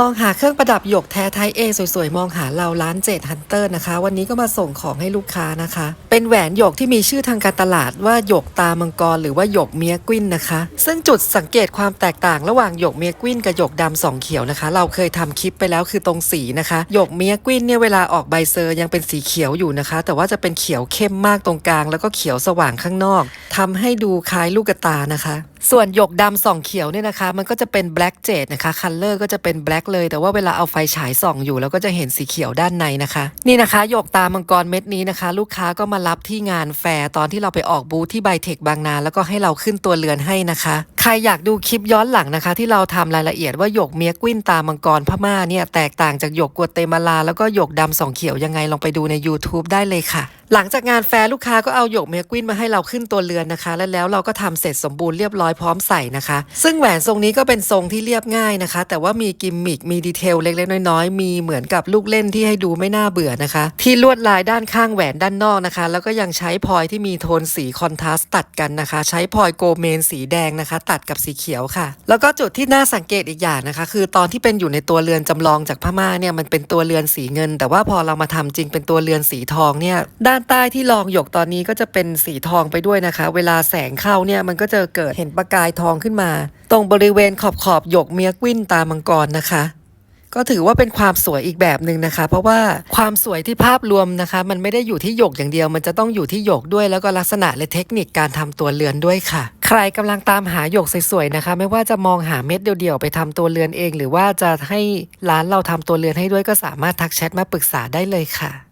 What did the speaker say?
มองหาเครื่องประดับหยกแท้ไทยเอสวยๆ มองหาเราร้านเจดฮันเตอร์นะคะ วันนี้ก็มาส่งของให้ลูกค้านะคะ เป็นแหวนหยกที่มีชื่อทางการตลาดว่าหยกตามังกรหรือว่าหยกเมียกวินนะคะ ซึ่งจุดสังเกตความแตกต่างระหว่างหยกเมียกวินกับหยกดำสองเขียวนะคะ เราเคยทำคลิปไปแล้วคือตรงสีนะคะหยกเมียกวินเนี่ยเวลาออกใบเซอร์ยังเป็นสีเขียวอยู่นะคะ แต่ว่าจะเป็นเขียวเข้มมากตรงกลาง แล้วก็เขียวสว่างข้างนอกทำให้ดูคล้ายลูกกระตานะคะ ส่วนหยกดำส่องเขียวเนี่ยนะคะ มันก็จะเป็นแบล็กเจดนะคะคัลเลอร์ก็จะเป็นแบล็กเลยแต่ว่าเวลาเอาไฟฉายส่องอยู่แล้วก็จะเห็นสีเขียวด้านในนะคะ นี่นะคะหยกตามังกรเม็ดนี้นะคะ ลูกค้าก็มารับที่งานแฟร์ตอนที่เราไปออกบูธที่ไบเทคบางนา แล้วก็ให้เราขึ้นตัวเรือนให้นะคะ ใครอยากดูคลิปย้อนหลังนะคะ ที่เราทำรายละเอียดว่าหยกเมียกวินตามังกรพม่าเนี่ยแตกต่างจากหยกกัวเตมาลา แล้วก็หยกดำส่องเขียวยังไงลองไปดูใน YouTube ได้เลยค่ะ หลังจากงานแฟร์ลูกค้าก็เอาหยกเมกวินมาให้เราขึ้นตัวเรือนนะคะ และแล้วเราก็ทำเสร็จสมบูรณ์เรียบร้อยพร้อมใส่นะคะ ซึ่งแหวนทรงนี้ก็เป็นทรงที่เรียบง่ายนะคะ แต่ว่ามีกิมมิคมีดีเทลเล็กๆน้อยๆมีเหมือนกับลูกเล่นที่ให้ดูไม่น่าเบื่อนะคะ ที่ลวดลายด้านข้างแหวนด้านนอกนะคะ แล้วก็ยังใช้พลอยที่มีโทนสีคอนทราสต์ตัดกันนะคะ ใช้พลอยโกเมนสีแดงนะคะ ตัดกับสีเขียวค่ะ แล้วก็จุดที่น่าสังเกตอีกอย่างนะคะ คือตอนที่เป็นอยู่ในตัวเรือนจำลองจากพม่าเนี่ยมันเป็นตัวเรือนสีเงิน แต่ว่าพอเรามาทำจริงเป็นตัวเรือนสีทองเนี่ยด้านใต้ที่รองหยกตอนนี้ก็จะเป็นสีทองไปด้วยนะคะเวลาแสงเข้าเนี่ยมันก็จะเกิดเห็นประกายทองขึ้นมา ตรงบริเวณขอบขอบหยกเมียกวินตามังกรนะคะก็ถือว่าเป็นความสวยอีกแบบหนึ่งนะคะ เพราะว่าความสวยที่ภาพรวมนะคะ มันไม่ได้อยู่ที่หยกอย่างเดียว มันจะต้องอยู่ที่หยกด้วย แล้วก็ลักษณะและเทคนิคการทำตัวเรือนด้วยค่ะ ใครกำลังตามหาหยกสวยๆนะคะ ไม่ว่าจะมองหาเม็ดเดียวๆไปทำตัวเรือนเอง หรือว่าจะให้ร้านเราทำตัวเรือนให้ด้วยก็สามารถทักแชทมาปรึกษาได้เลยค่ะ